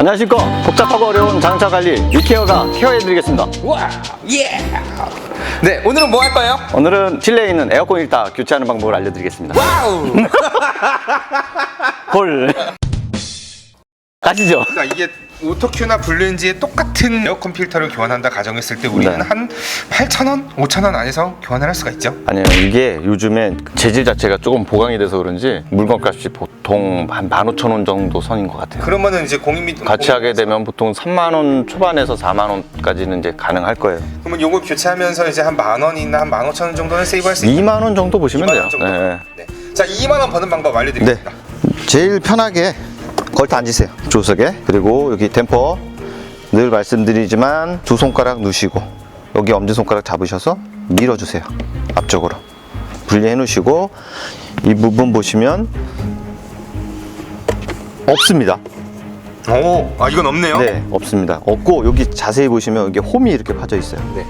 안녕하십니까. 복잡하고 어려운 장차 관리 위케어가 케어해드리겠습니다. 와, 예. 네, 오늘은 뭐 할 거예요? 오늘은 실내에 있는 에어컨 일다 교체하는 방법을 알려드리겠습니다. 와우. 헐. 가시죠. 그러니까 이게 오토큐나 블렌즈의 똑같은 에어컨 필터를 교환한다 가정했을 때 우리는 네. 한 8,000원, 5,000원 안에서 교환을 할 수가 있죠. 아니요 이게 요즘에 재질 자체가 조금 보강이 돼서 그런지 물건값이 보통 한 15,000원 정도 선인 것 같아요. 그러면은 이제 공인 및 같이 하게 되면 보통 3만 원 초반에서 4만 원까지는 이제 가능할 거예요. 그러면 요거 교체하면서 이제 한 만 원이나 한만 오천 원 정도는 세이브할 수 있는 2만 원 정도 보시면 2만 돼요. 원 정도. 네. 네. 자, 2만 원 버는 방법 알려드리겠습니다. 제일 편하게 걸터 앉으세요. 조석에. 그리고 여기 댐퍼 늘 말씀드리지만 두 손가락 누시고 여기 엄지손가락 잡으셔서 밀어주세요. 앞쪽으로. 분리해 놓으시고 이 부분 보시면 없습니다. 오, 아 이건 없네요. 네, 없습니다. 없고 여기 자세히 보시면 여기 홈이 이렇게 파져 있어요. 네.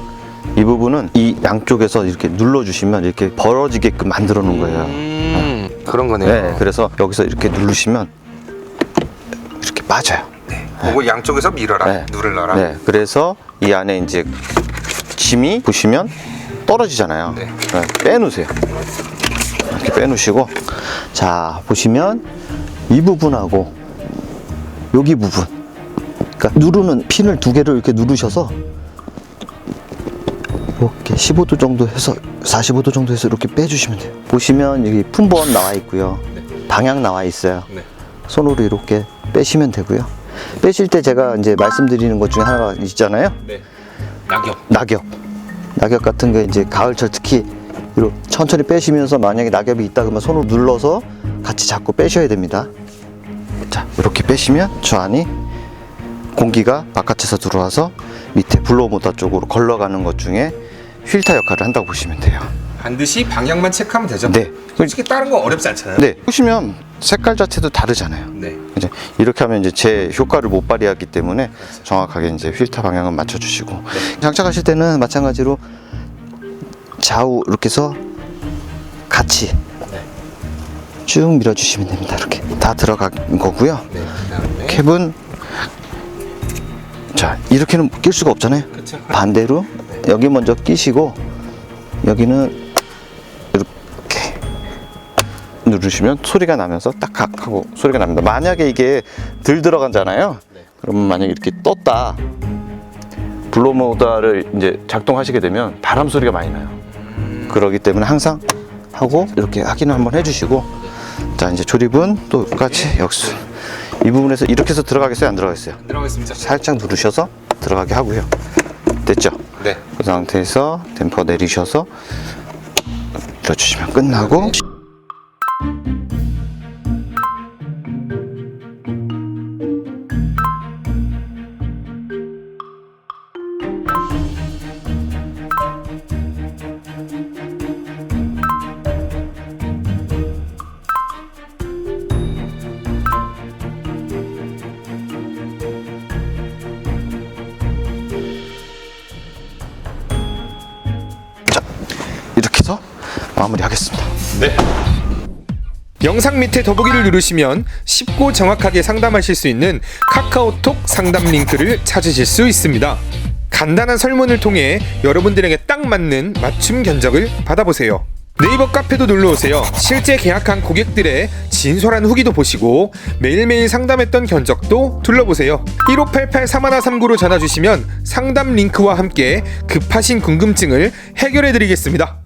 이 부분은 이 양쪽에서 이렇게 눌러주시면 이렇게 벌어지게끔 만들어 놓은 거예요. 음, 그런 거네요. 네, 그래서 여기서 이렇게 누르시면 이렇게 빠져요. 그거 양쪽에서 밀어라, 네. 누를러라. 네, 그래서 이 안에 이제 짐이 보시면 떨어지잖아요. 네. 네, 빼놓으세요. 이렇게 빼놓으시고 자 보시면 이 부분하고 여기 부분, 그러니까 누르는 핀을 두 개를 이렇게 누르셔서 이렇게 15도 정도 해서 45도 정도 해서 이렇게 빼주시면 돼요. 보시면 여기 품번 나와 있고요. 방향 나와 있어요. 네. 손으로 이렇게 빼시면 되고요. 빼실 때 제가 이제 말씀드리는 것 중에 하나가 있잖아요. 네. 낙엽. 낙엽. 낙엽 같은 게 이제 가을철 특히 이렇게 천천히 빼시면서 만약에 낙엽이 있다 그러면 손으로 눌러서 같이 잡고 빼셔야 됩니다. 자, 이렇게 빼시면 저 안이 공기가 바깥에서 들어와서 밑에 블로우 모터 쪽으로 걸러가는 것 중에 필터 역할을 한다고 보시면 돼요. 반드시 방향만 체크하면 되죠. 네. 솔직히 다른 거 어렵지 않잖아요. 네. 보시면 색깔 자체도 다르잖아요. 네. 이제 이렇게 하면 이제 제 효과를 못 발휘하기 때문에 정확하게 이제 필터 방향을 맞춰주시고 장착하실 때는 마찬가지로 좌우 이렇게 해서 같이 쭉 밀어주시면 됩니다. 이렇게 다 들어간 거고요. 네. 그다음에 캡은 자 이렇게는 낄 수가 없잖아요. 그쵸. 반대로 여기 먼저 끼시고 여기는 누르시면 소리가 나면서 딱딱 하고 소리가 납니다. 만약에 이게 들 들어가잖아요. 그러면 만약에 이렇게 떴다 블로 모터를 이제 작동하시게 되면 바람 소리가 많이 나요. 그러기 때문에 항상 하고 이렇게 확인을 한번 해주시고 자 이제 조립은 또 똑같이 역수 이 부분에서 이렇게 해서 들어가겠어요 안 들어가겠어요? 들어가겠습니다. 살짝 누르셔서 들어가게 하고요. 됐죠? 네. 그 상태에서 댐퍼 내리셔서 밀어주시면 끝나고 이렇게 해서 마무리하겠습니다. 영상 밑에 더보기를 누르시면 쉽고 정확하게 상담하실 수 있는 카카오톡 상담 링크를 찾으실 수 있습니다. 간단한 설문을 통해 여러분들에게 딱 맞는 맞춤 견적을 받아보세요. 네이버 카페도 놀러오세요. 실제 계약한 고객들의 진솔한 후기도 보시고 매일매일 상담했던 견적도 둘러보세요. 1588-3139로 전화 주시면 상담 링크와 함께 급하신 궁금증을 해결해 드리겠습니다.